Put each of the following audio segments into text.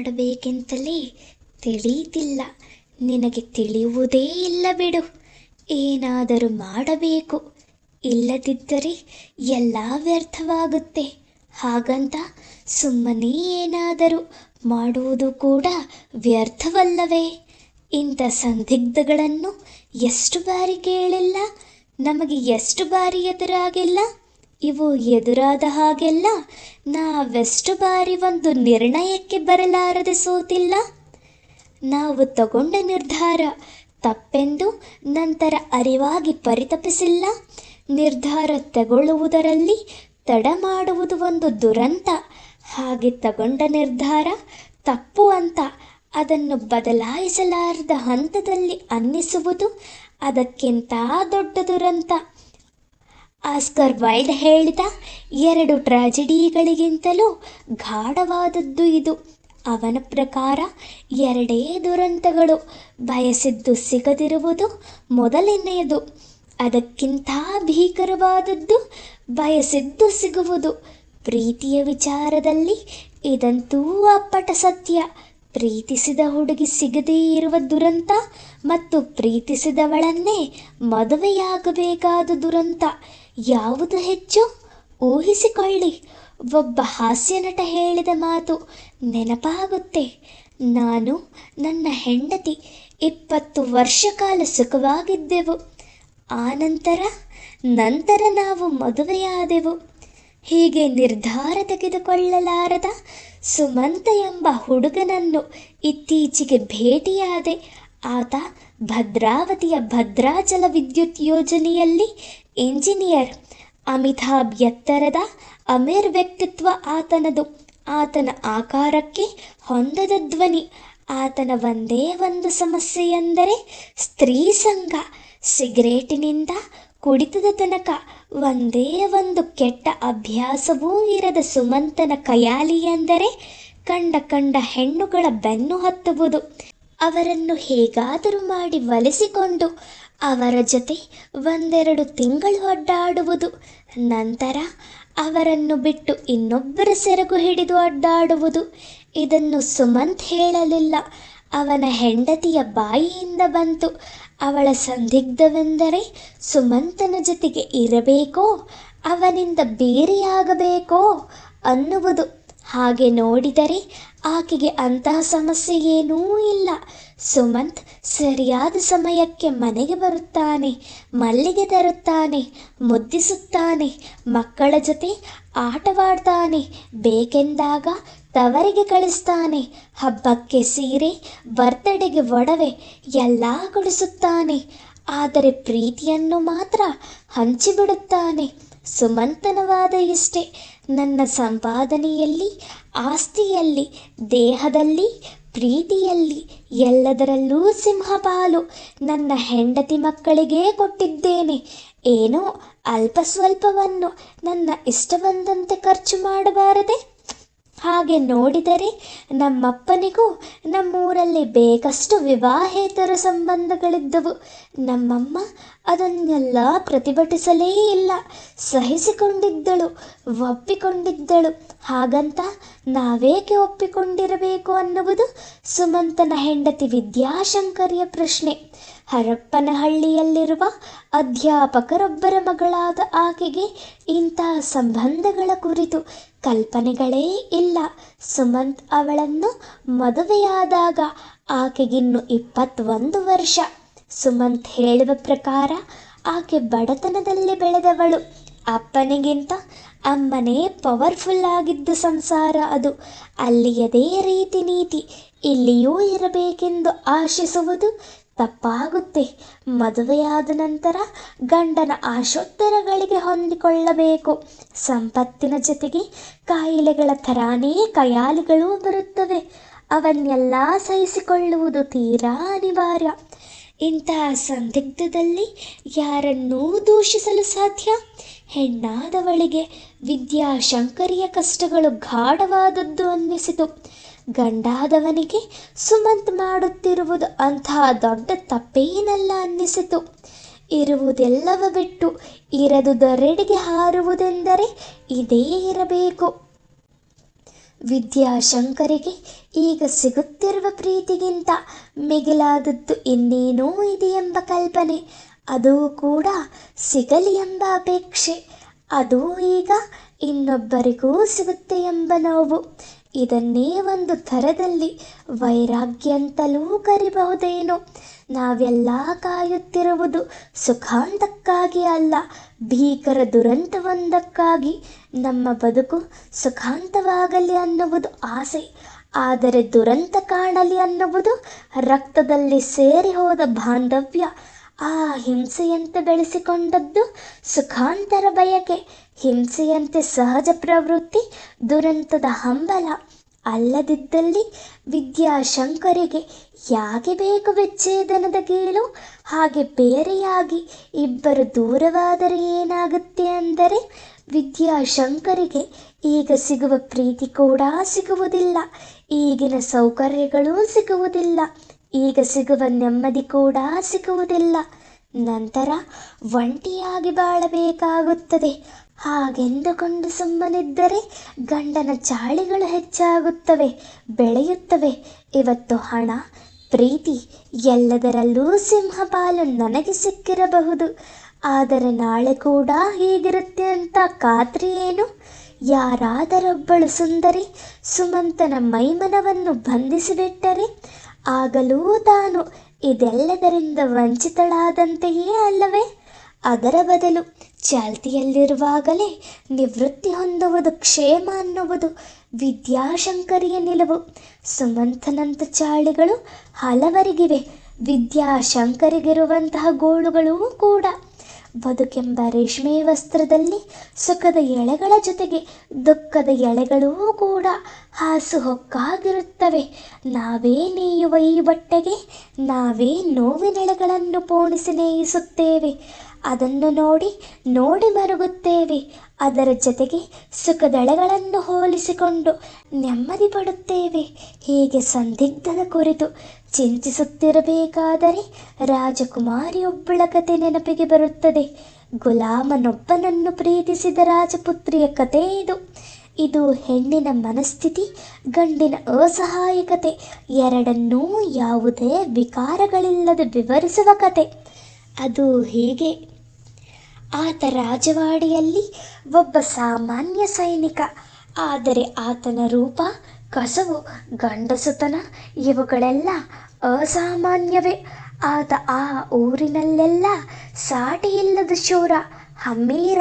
ಮಾಡಬೇಕೆಂತಲೇ ತಿಳಿಯುತ್ತಿಲ್ಲ ನಿನಗೆ ತಿಳಿಯುವುದೇ ಇಲ್ಲ ಬಿಡು. ಏನಾದರೂ ಮಾಡಬೇಕು. ಇಲ್ಲದಿದ್ದರೆ ಎಲ್ಲ ವ್ಯರ್ಥವಾಗುತ್ತೆ. ಹಾಗಂತ ಸುಮ್ಮನೆ ಏನಾದರೂ ಮಾಡುವುದು ಕೂಡ ವ್ಯರ್ಥವಲ್ಲವೇ? ಇಂಥ ಸಂದಿಗ್ಧಗಳನ್ನು ಎಷ್ಟು ಬಾರಿ ಕೇಳಿಲ್ಲ? ನಮಗೆ ಎಷ್ಟು ಬಾರಿ ಎದುರಾಗಿಲ್ಲ? ಇವು ಎದುರಾದ ಹಾಗೆಲ್ಲ ನಾವೆಷ್ಟು ಬಾರಿ ಒಂದು ನಿರ್ಣಯಕ್ಕೆ ಬರಲಾರದೆ ಸೋತಿಲ್ಲ? ನಾವು ತಗೊಂಡ ನಿರ್ಧಾರ ತಪ್ಪೆಂದು ನಂತರ ಅರಿವಾಗಿ ಪರಿತಪಿಸಿಲ್ಲ. ನಿರ್ಧಾರ ತಗೊಳ್ಳುವುದರಲ್ಲಿ ತಡ ಮಾಡುವುದು ಒಂದು ದುರಂತ. ಹಾಗೆ ತಗೊಂಡ ನಿರ್ಧಾರ ತಪ್ಪು ಅಂತ ಅದನ್ನು ಬದಲಾಯಿಸಲಾರದ ಹಂತದಲ್ಲಿ ಅನ್ನಿಸುವುದು ಅದಕ್ಕಿಂತ ದೊಡ್ಡ ದುರಂತ. ಆಸ್ಕರ್ ವೈಲ್ಡ್ ಹೇಳಿದ ಎರಡು ಟ್ರಾಜಿಡಿಗಳಿಗಿಂತಲೂ ಗಾಢವಾದದ್ದು ಇದು. ಅವನ ಪ್ರಕಾರ ಎರಡೇ ದುರಂತಗಳು. ಬಯಸಿದ್ದು ಸಿಗದಿರುವುದು ಮೊದಲನೆಯದು. ಅದಕ್ಕಿಂತ ಭೀಕರವಾದದ್ದು ಬಯಸಿದ್ದು ಸಿಗುವುದು. ಪ್ರೀತಿಯ ವಿಚಾರದಲ್ಲಿ ಇದಂತೂ ಅಪ್ಪಟ ಸತ್ಯ. ಪ್ರೀತಿಸಿದ ಹುಡುಗಿ ಸಿಗದೇ ಇರುವ ದುರಂತ ಮತ್ತು ಪ್ರೀತಿಸಿದವಳನ್ನೇ ಮದುವೆಯಾಗಬೇಕಾದ ದುರಂತ. ಯಾವುದು ಹೆಚ್ಚು? ಊಹಿಸಿಕೊಳ್ಳಿ ಒಬ್ಬ ಹಾಸ್ಯ ನಟ ಹೇಳಿದ ಮಾತು ನೆನಪಾಗುತ್ತೆ. ನಾನು ನನ್ನ ಹೆಂಡತಿ ಇಪ್ಪತ್ತು ವರ್ಷ ಕಾಲ ಸುಖವಾಗಿದ್ದೆವು. ಆನಂತರ ನಂತರ ನಾವು ಮದುವೆಯಾದೆವು. ಹೀಗೆ ನಿರ್ಧಾರ ತೆಗೆದುಕೊಳ್ಳಲಾರದ ಸುಮಂತ ಎಂಬ ಹುಡುಗನನ್ನು ಇತ್ತೀಚೆಗೆ ಭೇಟಿಯಾದೆ. ಆತ ಭದ್ರಾವತಿಯ ಭದ್ರಾಚಲ ವಿದ್ಯುತ್ ಯೋಜನೆಯಲ್ಲಿ ಇಂಜಿನಿಯರ್ ಅಮಿತಾಬ್ ಎತ್ತರದ ಅಮೇರ್ ವ್ಯಕ್ತಿತ್ವ ಆತನದು. ಆತನ ಆಕಾರಕ್ಕೆ ಹೊಂದದ ಧ್ವನಿ. ಆತನ ಒಂದೇ ಒಂದು ಸಮಸ್ಯೆ ಎಂದರೆ ಸ್ತ್ರೀ ಸಂಘ. ಸಿಗರೇಟಿನಿಂದ ಕುಡಿತದ ತನಕ ಒಂದೇ ಒಂದು ಕೆಟ್ಟ ಅಭ್ಯಾಸವೂ ಇರದ ಸುಮಂತನ ಕಯಾಲಿ ಎಂದರೆ ಕಂಡ ಕಂಡ ಹೆಣ್ಣುಗಳ ಬೆನ್ನು ಹತ್ತುವುದು. ಅವರನ್ನು ಹೇಗಾದರೂ ಮಾಡಿ ಒಲಿಸಿಕೊಂಡು ಅವರ ಜೊತೆ ಒಂದೆರಡು ತಿಂಗಳು ಅಡ್ಡಾಡುವುದು. ನಂತರ ಅವರನ್ನು ಬಿಟ್ಟು ಇನ್ನೊಬ್ಬರ ಸೆರಗು ಹಿಡಿದು ಅಡ್ಡಾಡುವುದು. ಇದನ್ನು ಸುಮಂತ್ ಹೇಳಲಿಲ್ಲ. ಅವನ ಹೆಂಡತಿಯ ಬಾಯಿಯಿಂದ ಬಂತು. ಅವಳ ಸಂದಿಗ್ಧವೆಂದರೆ ಸುಮಂತನ ಜೊತೆಗೆ ಇರಬೇಕೋ? ಅವನಿಂದ ಬೇರೆಯಾಗಬೇಕೋ ಅನ್ನುವುದು. ಹಾಗೆ ನೋಡಿದರೆ ಆಕೆಗೆ ಅಂತಹ ಸಮಸ್ಯೆ ಏನೂ ಇಲ್ಲ. ಸುಮಂತ್ ಸರಿಯಾದ ಸಮಯಕ್ಕೆ ಮನೆಗೆ ಬರುತ್ತಾನೆ, ಮಲ್ಲಿಗೆ ತರುತ್ತಾನೆ, ಮುದ್ದಿಸುತ್ತಾನೆ, ಮಕ್ಕಳ ಜೊತೆ ಆಟವಾಡ್ತಾನೆ, ಬೇಕೆಂದಾಗ ತವರಿಗೆ ಕಳಿಸ್ತಾನೆ, ಹಬ್ಬಕ್ಕೆ ಸೀರೆ, ಬರ್ತಡೆಗೆ ಒಡವೆ ಎಲ್ಲ ಕೊಡಿಸುತ್ತಾನೆ. ಆದರೆ ಪ್ರೀತಿಯನ್ನು ಮಾತ್ರ ಹಂಚಿಬಿಡುತ್ತಾನೆ. ಸುಮಂತನ ಇಷ್ಟೆ ನನ್ನ ಸಂಪಾದನೆಯಲ್ಲಿ, ಆಸ್ತಿಯಲ್ಲಿ, ದೇಹದಲ್ಲಿ, ಪ್ರೀತಿಯಲ್ಲಿ ಎಲ್ಲದರಲ್ಲೂ ಸಿಂಹಪಾಲು. ನನ್ನ ಹೆಂಡತಿ ಮಕ್ಕಳಿಗೇ ಕೊಟ್ಟಿದ್ದೇನೆ. ಏನೋ ಅಲ್ಪ ಸ್ವಲ್ಪವನ್ನು ನನ್ನ ಇಷ್ಟ ಬಂದಂತೆ ಖರ್ಚು ಮಾಡಬಾರದೆ? ಹಾಗೆ ನೋಡಿದರೆ ನಮ್ಮಪ್ಪನಿಗೂ ನಮ್ಮೂರಲ್ಲಿ ಬೇಕಷ್ಟು ವಿವಾಹೇತರ ಸಂಬಂಧಗಳಿದ್ದವು. ನಮ್ಮಮ್ಮ ಅದನ್ನೆಲ್ಲ ಪ್ರತಿಭಟಿಸಲೇ ಇಲ್ಲ. ಸಹಿಸಿಕೊಂಡಿದ್ದಳು, ಒಪ್ಪಿಕೊಂಡಿದ್ದಳು. ಹಾಗಂತ ನಾವೇಕೆ ಒಪ್ಪಿಕೊಂಡಿರಬೇಕು ಅನ್ನುವುದು ಸುಮಂತನ ಹೆಂಡತಿ ವಿದ್ಯಾಶಂಕರಿಯ ಪ್ರಶ್ನೆ. ಹರಪ್ಪನಹಳ್ಳಿಯಲ್ಲಿರುವ ಅಧ್ಯಾಪಕರೊಬ್ಬರ ಮಗಳಾದ ಆಕೆಗೆ ಇಂತಹ ಸಂಬಂಧಗಳ ಕುರಿತು ಕಲ್ಪನೆಗಳೇ ಇಲ್ಲ. ಸುಮಂತ್ ಅವಳನ್ನು ಮದುವೆಯಾದಾಗ ಆಕೆಗಿನ್ನು ಇಪ್ಪತ್ತೊಂದು ವರ್ಷ. ಸುಮಂತ್ ಹೇಳುವ ಪ್ರಕಾರ ಆಕೆ ಬಡತನದಲ್ಲಿ ಬೆಳೆದವಳು. ಅಪ್ಪನಿಗಿಂತ ಅಮ್ಮನೇ ಪವರ್ಫುಲ್ ಆಗಿದ್ದ ಸಂಸಾರ ಅದು. ಅಲ್ಲಿಯದೇ ರೀತಿ ನೀತಿ, ಇಲ್ಲಿಯೂ ಇರಬೇಕೆಂದು ಆಶಿಸುವುದು ತಪ್ಪಾಗುತ್ತೆ. ಮದುವೆಯಾದ ನಂತರ ಗಂಡನ ಆಶೋತ್ತರಗಳಿಗೆ ಹೊಂದಿಕೊಳ್ಳಬೇಕು. ಸಂಪತ್ತಿನ ಜೊತೆಗೆ ಕಾಯಿಲೆಗಳ ಥರಾನೇ ಕಯಾಲಿಗಳೂ ಬರುತ್ತವೆ. ಅವನ್ನೆಲ್ಲ ಸಹಿಸಿಕೊಳ್ಳುವುದು ತೀರಾ ಅನಿವಾರ್ಯ. ಇಂತಹ ಸಂದಿಗ್ಧದಲ್ಲಿ ಯಾರನ್ನೂ ದೂಷಿಸಲು ಸಾಧ್ಯ? ಹೆಣ್ಣಾದವಳಿಗೆ ವಿದ್ಯಾಶಂಕರಿಯ ಕಷ್ಟಗಳು ಗಾಢವಾದದ್ದು ಅನ್ನಿಸಿತು ಗಂಡಾದವನಿಗೆ ಸುಮಂತ್ ಮಾಡುತ್ತಿರುವುದು ಅಂತಹ ದೊಡ್ಡ ತಪ್ಪೇನಲ್ಲ ಅನ್ನಿಸಿತು. ಇರುವುದೆಲ್ಲವ ಬಿಟ್ಟು ಇರದುದರೆಡೆಗೆ ಹಾರುವುದೆಂದರೆ ಇದೇ ಇರಬೇಕು. ವಿದ್ಯಾಶಂಕರಿಗೆ ಈಗ ಸಿಗುತ್ತಿರುವ ಪ್ರೀತಿಗಿಂತ ಮಿಗಿಲಾದದ್ದು ಇನ್ನೇನೋ ಇದೆಯೆಂಬ ಕಲ್ಪನೆ. ಅದು ಕೂಡ ಸಿಗಲಿ ಎಂಬ ಅಪೇಕ್ಷೆ. ಅದು ಈಗ ಇನ್ನೊಬ್ಬರಿಗೂ ಸಿಗುತ್ತೆ ಎಂಬ ನೋವು. ಇದನ್ನೇ ಒಂದು ಥರದಲ್ಲಿ ವೈರಾಗ್ಯ ಅಂತಲೂ ಕರಿಬಹುದೇನೋ. ನಾವೆಲ್ಲ ಕಾಯುತ್ತಿರುವುದು ಸುಖಾಂತಕ್ಕಾಗಿ ಅಲ್ಲ, ಭೀಕರ ದುರಂತವೊಂದಕ್ಕಾಗಿ. ನಮ್ಮ ಬದುಕು ಸುಖಾಂತವಾಗಲಿ ಅನ್ನುವುದು ಆಸೆ, ಆದರೆ ದುರಂತ ಕಾಣಲಿ ಅನ್ನುವುದು ರಕ್ತದಲ್ಲಿ ಸೇರಿ ಹೋದ ಬಾಂಧವ್ಯ. ಆ ಹಿಂಸೆಯಂತೆ ಬೆಳೆಸಿಕೊಂಡದ್ದು ಸುಖಾಂತರ ಬಯಕೆ ಹಿಂಸೆಯಂತೆ ಸಹಜ ಪ್ರವೃತ್ತಿ, ದುರಂತದ ಹಂಬಲ. ಅಲ್ಲದಿದ್ದಲ್ಲಿ ವಿದ್ಯಾಶಂಕರಿಗೆ ಯಾಕೆ ಬೇಕು ವಿಚ್ಛೇದನದ ಗೀಳು ಹಾಗೆ ಬೇರೆಯಾಗಿ ಇಬ್ಬರು ದೂರವಾದರೆ ಏನಾಗುತ್ತೆ ಅಂದರೆ, ವಿದ್ಯಾಶಂಕರಿಗೆ ಈಗ ಸಿಗುವ ಪ್ರೀತಿ ಕೂಡ ಸಿಗುವುದಿಲ್ಲ. ಈಗಿನ ಸೌಕರ್ಯಗಳೂ ಸಿಗುವುದಿಲ್ಲ. ಈಗ ಸಿಗುವ ನೆಮ್ಮದಿ ಕೂಡ ಸಿಗುವುದಿಲ್ಲ. ನಂತರ ಒಂಟಿಯಾಗಿ ಬಾಳಬೇಕಾಗುತ್ತದೆ. ಹಾಗೆಂದುಕೊಂಡು ಸುಮ್ಮನಿದ್ದರೆ ಗಂಡನ ಚಾಳಿಗಳು ಹೆಚ್ಚಾಗುತ್ತವೆ, ಬೆಳೆಯುತ್ತವೆ. ಇವತ್ತು ಹಣ, ಪ್ರೀತಿ ಎಲ್ಲದರಲ್ಲೂ ಸಿಂಹಪಾಲು ನನಗೆ ಸಿಕ್ಕಿರಬಹುದು. ಆದರೆ ನಾಳೆ ಕೂಡ ಹೀಗಿರುತ್ತೆ ಅಂತ ಖಾತ್ರಿ ಏನು? ಯಾರಾದರೊಬ್ಬಳು ಸುಂದರಿ ಸುಮಂತನ ಮೈಮನವನ್ನು ಬಂಧಿಸಿಬಿಟ್ಟರೆ ಆಗಲೂ ತಾನು ಇದೆಲ್ಲದರಿಂದ ವಂಚಿತಳಾದಂತೆಯೇ ಅಲ್ಲವೇ? ಅದರ ಬದಲು ಚಾಲ್ತಿಯಲ್ಲಿರುವಾಗಲೇ ನಿವೃತ್ತಿ ಹೊಂದುವುದು ಕ್ಷೇಮ ಅನ್ನುವುದು ವಿದ್ಯಾಶಂಕರಿಯ ನಿಲುವು. ಸುಮಂತನಂತ ಚಾಳಿಗಳು ಹಲವರಿಗಿವೆ. ವಿದ್ಯಾಶಂಕರಿಗಿರುವಂತಹ ಗೋಳುಗಳೂ ಕೂಡ. ಬದುಕೆಂಬ ರೇಷ್ಮೆ ವಸ್ತ್ರದಲ್ಲಿ ಸುಖದ ಎಳೆಗಳ ಜೊತೆಗೆ ದುಃಖದ ಎಳೆಗಳೂ ಕೂಡ ಹಾಸು ಹೊಕ್ಕಾಗಿರುತ್ತವೆ. ನಾವೇ ನೇಯುವ ಈ ಬಟ್ಟೆಗೆ ನಾವೇ ನೋವಿನೆಳೆಗಳನ್ನು ಪೋಣಿಸಿ ನೇಯಿಸುತ್ತೇವೆ. ಅದನ್ನು ನೋಡಿ ನೋಡಿ ಮರುಗುತ್ತೇವೆ. ಅದರ ಜೊತೆಗೆ ಸುಖದಳೆಗಳನ್ನು ಹೋಲಿಸಿಕೊಂಡು ನೆಮ್ಮದಿ ಪಡುತ್ತೇವೆ. ಹೀಗೆ ಸಂದಿಗ್ಧದ ಕುರಿತು ಚಿಂತಿಸುತ್ತಿರಬೇಕಾದರೆ ರಾಜಕುಮಾರಿಯೊಬ್ಬಳ ಕತೆ ನೆನಪಿಗೆ ಬರುತ್ತದೆ. ಗುಲಾಮನೊಬ್ಬನನ್ನು ಪ್ರೀತಿಸಿದ ರಾಜಪುತ್ರಿಯ ಕತೆ ಇದು. ಇದು ಹೆಣ್ಣಿನ ಮನಸ್ಥಿತಿ, ಗಂಡಿನ ಅಸಹಾಯಕತೆ ಎರಡನ್ನೂ ಯಾವುದೇ ವಿಕಾರಗಳಿಲ್ಲದೆ ವಿವರಿಸುವ ಕತೆ. ಅದು ಹೀಗೆ. ಆತ ರಾಜವಾಡಿಯಲ್ಲಿ ಒಬ್ಬ ಸಾಮಾನ್ಯ ಸೈನಿಕ. ಆದರೆ ಆತನ ರೂಪ, ಕಸವು, ಗಂಡಸುತನ ಇವುಗಳೆಲ್ಲ ಅಸಾಮಾನ್ಯವೇ. ಆತ ಆ ಊರಿನಲ್ಲೆಲ್ಲ ಸಾಟಿಯಿಲ್ಲದ ಶೂರ ಹಮ್ಮೀರ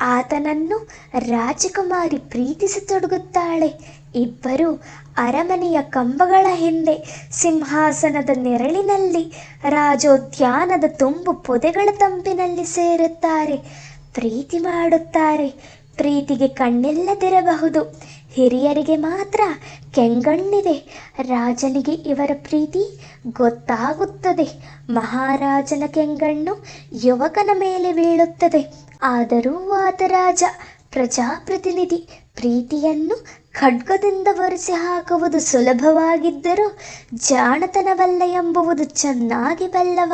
ಆತನನ್ನು ರಾಜಕುಮಾರಿ ಪ್ರೀತಿಸತೊಡಗುತ್ತಾಳೆ ಇಬ್ಬರು ಅರಮನೆಯ ಕಂಬಗಳ ಹಿಂದೆ ಸಿಂಹಾಸನದ ನೆರಳಿನಲ್ಲಿ ರಾಜೋದ್ಯಾನದ ತುಂಬು ಪೊದೆಗಳ ತಂಪಿನಲ್ಲಿ ಸೇರುತ್ತಾರೆ. ಪ್ರೀತಿ ಮಾಡುತ್ತಾರೆ. ಪ್ರೀತಿಗೆ ಕಣ್ಣಿಲ್ಲದಿರಬಹುದು ಹಿರಿಯರಿಗೆ ಮಾತ್ರ ಕೆಂಗಣ್ಣಿದೆ. ರಾಜನಿಗೆ ಇವರ ಪ್ರೀತಿ ಗೊತ್ತಾಗುತ್ತದೆ. ಮಹಾರಾಜನ ಕೆಂಗಣ್ಣು ಯುವಕನ ಮೇಲೆ ಬೀಳುತ್ತದೆ. ಆದರೂ ಆತ ರಾಜ, ಪ್ರಜಾಪ್ರತಿನಿಧಿ, ಪ್ರೀತಿಯನ್ನು ಖಡ್ಗದಿಂದ ಒರೆಸಿ ಹಾಕುವುದು ಸುಲಭವಾಗಿದ್ದರೂ ಜಾಣತನವಲ್ಲ ಎಂಬುವುದು ಚೆನ್ನಾಗಿ ಬಲ್ಲವ.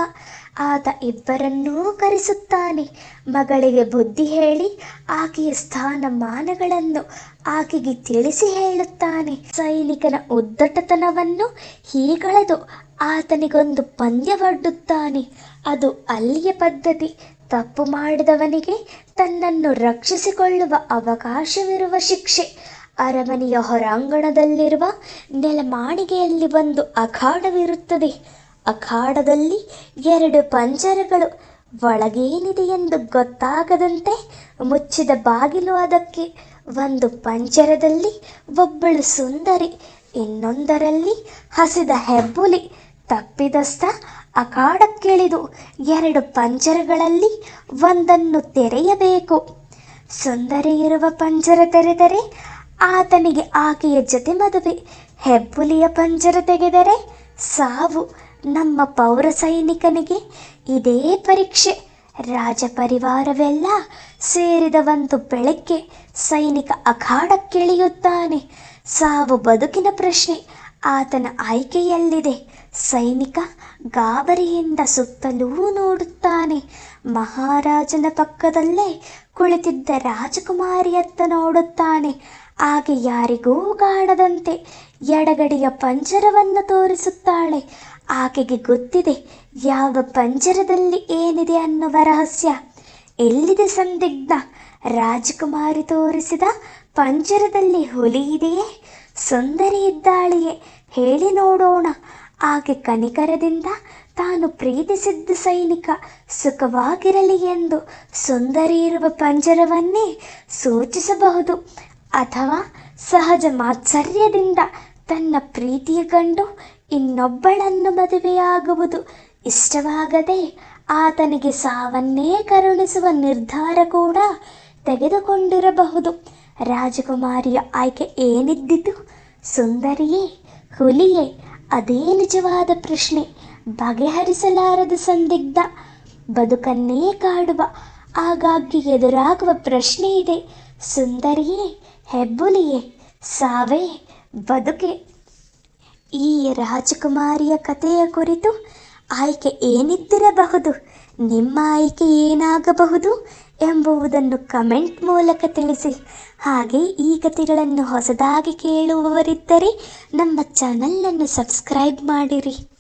ಆತ ಇಬ್ಬರನ್ನೂ ಕರೆಸುತ್ತಾನೆ. ಮಗಳಿಗೆ ಬುದ್ಧಿ ಹೇಳಿ, ಆಕೆಯ ಸ್ಥಾನಮಾನಗಳನ್ನು ಆಕೆಗೆ ತಿಳಿಸಿ ಹೇಳುತ್ತಾನೆ. ಸೈನಿಕನ ಉದ್ದಟತನವನ್ನು ಹೀಗಳೆದು ಆತನಿಗೊಂದು ಪಂದ್ಯವಡ್ಡುತ್ತಾನೆ ಅದು ಅಲ್ಲಿಯ ಪದ್ಧತಿ. ತಪ್ಪು ಮಾಡಿದವನಿಗೆ ತನ್ನನ್ನು ರಕ್ಷಿಸಿಕೊಳ್ಳುವ ಅವಕಾಶವಿರುವ ಶಿಕ್ಷೆ. ಅರಮನೆಯ ಹೊರಾಂಗಣದಲ್ಲಿರುವ ನೆಲಮಾಳಿಗೆಯಲ್ಲಿ ಒಂದು ಅಖಾಡವಿರುತ್ತದೆ. ಅಖಾಡದಲ್ಲಿ ಎರಡು ಪಂಜರಗಳು. ಒಳಗೇನಿದೆ ಎಂದು ಗೊತ್ತಾಗದಂತೆ ಮುಚ್ಚಿದ ಬಾಗಿಲು ಅದಕ್ಕೆ. ಒಂದು ಪಂಜರದಲ್ಲಿ ಒಬ್ಬಳು ಸುಂದರಿ, ಇನ್ನೊಂದರಲ್ಲಿ ಹಸಿದ ಹೆಬ್ಬುಲಿ. ತಪ್ಪಿದಸ್ಥ ಅಖಾಡಕ್ಕಿಳಿದು ಎರಡು ಪಂಜರಗಳಲ್ಲಿ ಒಂದನ್ನು ತೆರೆಯಬೇಕು. ಸುಂದರಿ ಇರುವ ಪಂಜರ ತೆರೆದರೆ ಆತನಿಗೆ ಆಕೆಯ ಜೊತೆ ಮದುವೆ. ಹೆಬ್ಬುಲಿಯ ಪಂಜರ ತೆಗೆದರೆ ಸಾವು ನಮ್ಮ ಪೌರ ಸೈನಿಕನಿಗೆ. ಇದೇ ಪರೀಕ್ಷೆ. ರಾಜ ಪರಿವಾರವೆಲ್ಲ ಸೇರಿದ ಒಂದು ಬೆಳಗ್ಗೆ ಸೈನಿಕ ಅಖಾಡಕ್ಕಿಳಿಯುತ್ತಾನೆ. ಸಾವು ಬದುಕಿನ ಪ್ರಶ್ನೆ. ಆತನ ಆಯ್ಕೆಯಲ್ಲಿದೆ. ಸೈನಿಕ ಗಾಬರಿಯಿಂದ ಸುತ್ತಲೂ ನೋಡುತ್ತಾನೆ. ಮಹಾರಾಜನ ಪಕ್ಕದಲ್ಲೇ ಕುಳಿತಿದ್ದ ರಾಜಕುಮಾರಿಯತ್ತ ನೋಡುತ್ತಾನೆ. ಆಕೆ ಯಾರಿಗೂ ಕಾಣದಂತೆ ಎಡಗಡೆಯ ಪಂಜರವನ್ನು ತೋರಿಸುತ್ತಾಳೆ. ಆಕೆಗೆ ಗೊತ್ತಿದೆ, ಯಾವ ಪಂಜರದಲ್ಲಿ ಏನಿದೆ ಅನ್ನುವ ರಹಸ್ಯ. ಎಲ್ಲಿದೆ ಸಂದಿಗ್ಧ? ರಾಜಕುಮಾರಿ ತೋರಿಸಿದ ಪಂಜರದಲ್ಲಿ ಹುಲಿ ಇದೆಯೇ? ಸುಂದರಿ ಇದ್ದಾಳೆಯೇ? ಹೇಳಿ ನೋಡೋಣ. ಆಕೆ ಕನಿಕರದಿಂದ ತಾನು ಪ್ರೀತಿಸಿದ್ದ ಸೈನಿಕ, ಸುಖವಾಗಿರಲಿ ಎಂದು ಸುಂದರಿ ಇರುವ ಪಂಜರವನ್ನೇ ಸೂಚಿಸಬಹುದು. ಅಥವಾ ಸಹಜ ಮಾತ್ಸರ್ಯದಿಂದ ತನ್ನ ಪ್ರೀತಿಯ ಕಂಡು ಇನ್ನೊಬ್ಬಳನ್ನು ಮದುವೆಯಾಗುವುದು ಇಷ್ಟವಾಗದೆ ಆತನಿಗೆ ಸಾವನ್ನೇ ಕರುಣಿಸುವ ನಿರ್ಧಾರ ಕೂಡ ತೆಗೆದುಕೊಂಡಿರಬಹುದು. ರಾಜಕುಮಾರಿಯ ಆಯ್ಕೆ ಏನಿದ್ದಿತು? ಸುಂದರಿಯೇ, ಹುಲಿಯೇ, ಅದೇ ನಿಜವಾದ ಪ್ರಶ್ನೆ. ಬಗೆಹರಿಸಲಾರದ ಸಂದಿಗ್ಧ, ಬದುಕನ್ನೇ ಕಾಡುವ, ಆಗಾಗ್ಗೆ ಎದುರಾಗುವ ಪ್ರಶ್ನೆ ಇದೆ. ಸುಂದರಿಯೇ ಹೆಬ್ಬುಲಿಯೇ ಸಾವೇ, ಬದುಕೆ. ಈ ರಾಜಕುಮಾರಿಯ ಕಥೆಯ ಕುರಿತು ಆಯ್ಕೆ ಏನಿದ್ದಿರಬಹುದು? ನಿಮ್ಮ ಆಯ್ಕೆ ಏನಾಗಬಹುದು ಎಂಬುವುದನ್ನು ಕಮೆಂಟ್ ಮೂಲಕ ತಿಳಿಸಿ. ಹಾಗೆ ಈ ಕಥೆಗಳನ್ನು ಹೊಸದಾಗಿ ಕೇಳುವವರಿದ್ದರೆ ನಮ್ಮ ಚಾನಲನ್ನು ಸಬ್ಸ್ಕ್ರೈಬ್ ಮಾಡಿರಿ.